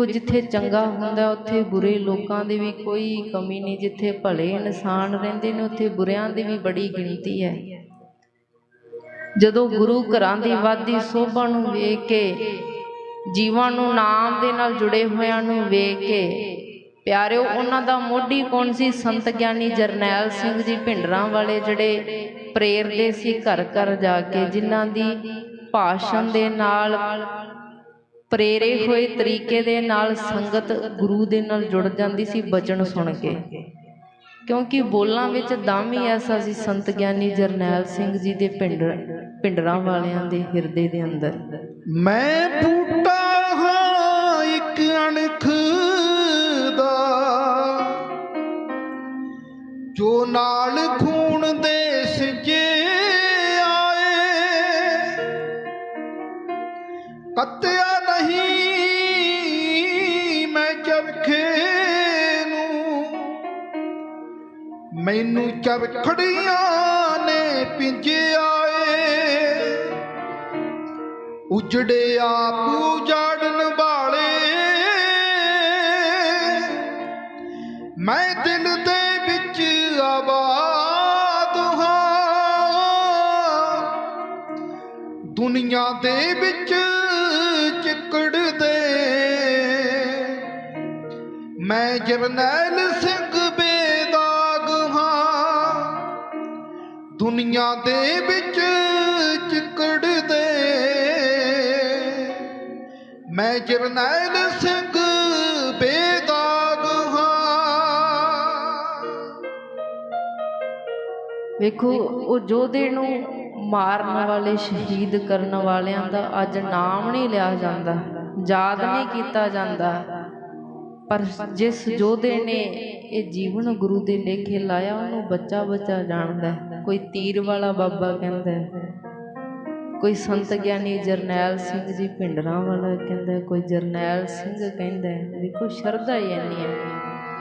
ਵੇਖੋ ਜਿੱਥੇ ਚੰਗਾ ਹੁੰਦਾ ਉੱਥੇ ਬੁਰੇ ਲੋਕਾਂ ਦੀ ਵੀ ਕੋਈ ਕਮੀ ਨਹੀਂ, ਜਿੱਥੇ ਭਲੇ ਇਨਸਾਨ ਰਹਿੰਦੇ ਨੇ, ਉੱਥੇ ਬੁਰਿਆਂ ਦੀ ਵੀ ਬੜੀ ਗਿਣਤੀ ਹੈ। ਜਦੋਂ ਗੁਰੂ ਘਰਾਂ ਦੀ ਵਾਦੀ ਸੋਭਾ ਨੂੰ ਵੇਖ ਕੇ, ਜੀਵਾਂ ਨੂੰ ਨਾਮ ਦੇ ਨਾਲ ਜੁੜੇ ਹੋਇਆਂ ਨੂੰ ਵੇਖ ਕੇ, ਪਿਆਰਿਓ, ਉਹਨਾਂ ਦਾ ਮੋਢੀ ਕੌਣ ਸੀ? ਸੰਤ ਗਿਆਨੀ ਜਰਨੈਲ ਸਿੰਘ ਜੀ ਭਿੰਡਰਾਂ ਵਾਲੇ ਜਿਹੜੇ ਪ੍ਰੇਰਦੇ ਸੀ ਘਰ ਘਰ ਜਾ ਕੇ, ਜਿਨ੍ਹਾਂ ਦੀ ਭਾਸ਼ਣ ਦੇ ਨਾਲ ਪ੍ਰੇਰੇ ਹੋਏ ਤਰੀਕੇ ਦੇ ਨਾਲ ਸੰਗਤ ਗੁਰੂ ਦੇ ਨਾਲ ਜੁੜ ਜਾਂਦੀ ਸੀ ਬਚਨ ਸੁਣ ਕੇ। ਕਿਉਂਕਿ ਬੋਲਾਂ ਵਿੱਚ ਦਮ ਹੀ ਐਸਾ ਸੀ ਸੰਤ ਗਿਆਨੀ ਜਰਨੈਲ ਸਿੰਘ ਜੀ ਦੇ ਪਿੰਡ, ਪਿੰਡਰਾਂ ਵਾਲਿਆਂ ਦੇ ਹਿਰਦੇ ਦੇ ਅੰਦਰ। ਮੈਂ ਬੂਟਾ ਹਾਂ ਇੱਕ ਅਣਖ ਦਾ, ਜੋ ਨਾਲ ਖੂਨ ਦੇ ਸਿੰਜੇ ਆਏ। ਕੱਤਿਆ ਨਹੀਂ ਮੈਂ ਚਰਖੇ ਨੂੰ। ਮੈਨੂੰ ਚਰਖੜੀਆਂ ਨੇ ਪਿੰਜਿਆ ਏ। ਉਜੜੇ ਆਪ ਉਜਾੜਨ ਵਾਲੇ। ਮੈਂ ਦਿਲ ਦੇ ਵਿੱਚ ਆਬਾਦ ਹਾਂ। ਦੁਨੀਆ ਦੇ ਵਿੱਚ ਚਿੱਕੜ ਦੇ ਮੈਂ ਜਰਨੈਲ ਸਿੰਘ ਬੇਦਾਗ ਹਾਂ। ਦੁਨੀਆ ਦੇ ਵਿੱਚ ਚਿੱਕੜ ਦੇ ਮੈਂ ਜਰਨੈਲ ਸਿੰਘ ਬੇਦਾਗ ਵੇਖੋ, ਉਹ ਯੋਧੇ ਨੂੰ ਮਾਰਨ ਵਾਲੇ ਸ਼ਹੀਦ ਕਰਨ ਵਾਲਿਆਂ ਦਾ ਅੱਜ ਨਾਮ ਨਹੀਂ ਲਿਆ ਜਾਂਦਾ, ਯਾਦ ਨਹੀਂ ਕੀਤਾ ਜਾਂਦਾ। ਪਰ ਜਿਸ ਯੋਧੇ ਨੇ, ਇਹ ਜੀਵਨ ਗੁਰੂ ਦੇ ਲੇਖੇ ਲਾਇਆ, ਉਹਨੂੰ ਬੱਚਾ ਬੱਚਾ ਜਾਣਦਾ ਕੋਈ ਤੀਰ ਵਾਲਾ ਬਾਬਾ ਕਹਿੰਦਾ ਕੋਈ ਸੰਤ ਗਿਆਨੀ ਜਰਨੈਲ ਸਿੰਘ ਜੀ ਭਿੰਡਰਾਂ ਵਾਲਾ ਕਹਿੰਦਾ ਕੋਈ ਜਰਨੈਲ ਸਿੰਘ ਕਹਿੰਦਾ ਹੈ। ਵੇਖੋ, ਸ਼ਰਧਾ ਹੀ ਇੰਨੀ ਹੈ।